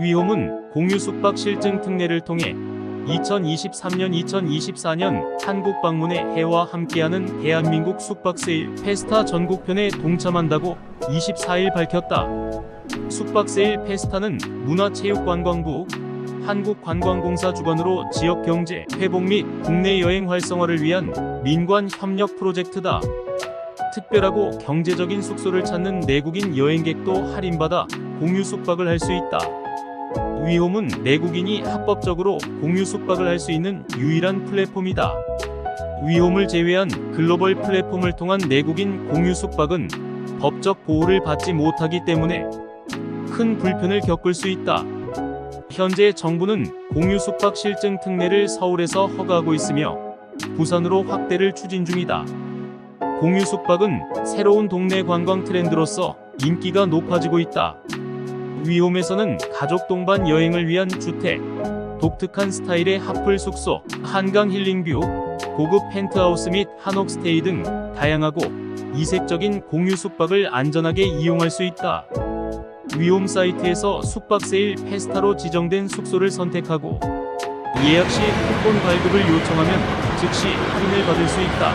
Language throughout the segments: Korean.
위홈은 공유 숙박 실증 특례를 통해 2023년 2024년 한국 방문의 해와 함께하는 대한민국 숙박 세일 페스타 전국편에 동참한다고 24일 밝혔다. 숙박 세일 페스타는 문화체육관광부 한국관광공사 주관으로 지역 경제 회복 및 국내 여행 활성화를 위한 민관 협력 프로젝트다. 특별하고 경제적인 숙소를 찾는 내국인 여행객도 할인받아 공유 숙박을 할 수 있다. 위홈은 내국인이 합법적으로 공유 숙박을 할 수 있는 유일한 플랫폼이다. 위홈을 제외한 글로벌 플랫폼을 통한 내국인 공유 숙박은 법적 보호를 받지 못하기 때문에 큰 불편을 겪을 수 있다. 현재 정부는 공유 숙박 실증 특례를 서울에서 허가하고 있으며 부산으로 확대를 추진 중이다. 공유 숙박은 새로운 동네 관광 트렌드로서 인기가 높아지고 있다. 위홈에서는 가족 동반 여행을 위한 주택, 독특한 스타일의 핫플 숙소, 한강 힐링뷰, 고급 펜트하우스 및 한옥 스테이 등 다양하고 이색적인 공유 숙박을 안전하게 이용할 수 있다. 위홈 사이트에서 숙박 세일 페스타로 지정된 숙소를 선택하고 예약 시 쿠폰 발급을 요청하면 즉시 할인을 받을 수 있다.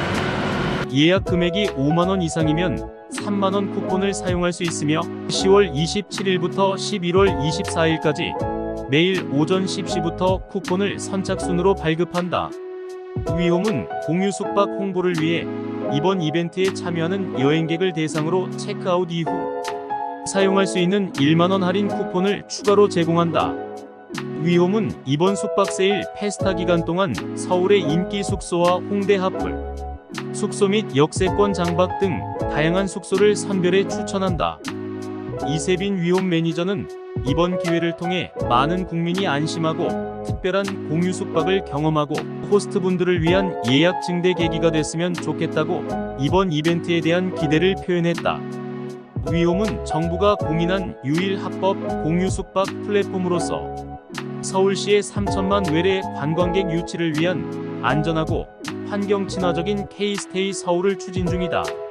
예약 금액이 5만원 이상이면 3만원 쿠폰을 사용할 수 있으며 10월 27일부터 11월 24일까지 매일 오전 10시부터 쿠폰을 선착순으로 발급한다. 위홈은 공유 숙박 홍보를 위해 이번 이벤트에 참여하는 여행객을 대상으로 체크아웃 이후 사용할 수 있는 1만원 할인 쿠폰을 추가로 제공한다. 위홈은 이번 숙박 세일 페스타 기간 동안 서울의 인기 숙소와 홍대 핫플, 숙소 및 역세권 장박 등 다양한 숙소를 선별해 추천한다. 이세빈 위홈 매니저는 이번 기회를 통해 많은 국민이 안심하고 특별한 공유 숙박을 경험하고 호스트분들을 위한 예약 증대 계기가 됐으면 좋겠다고 이번 이벤트에 대한 기대를 표현했다. 위홈은 정부가 공인한 유일 합법 공유 숙박 플랫폼으로서 서울시의 3천만 외래 관광객 유치를 위한 안전하고 환경 친화적인 K-스테이 서울을 추진 중이다.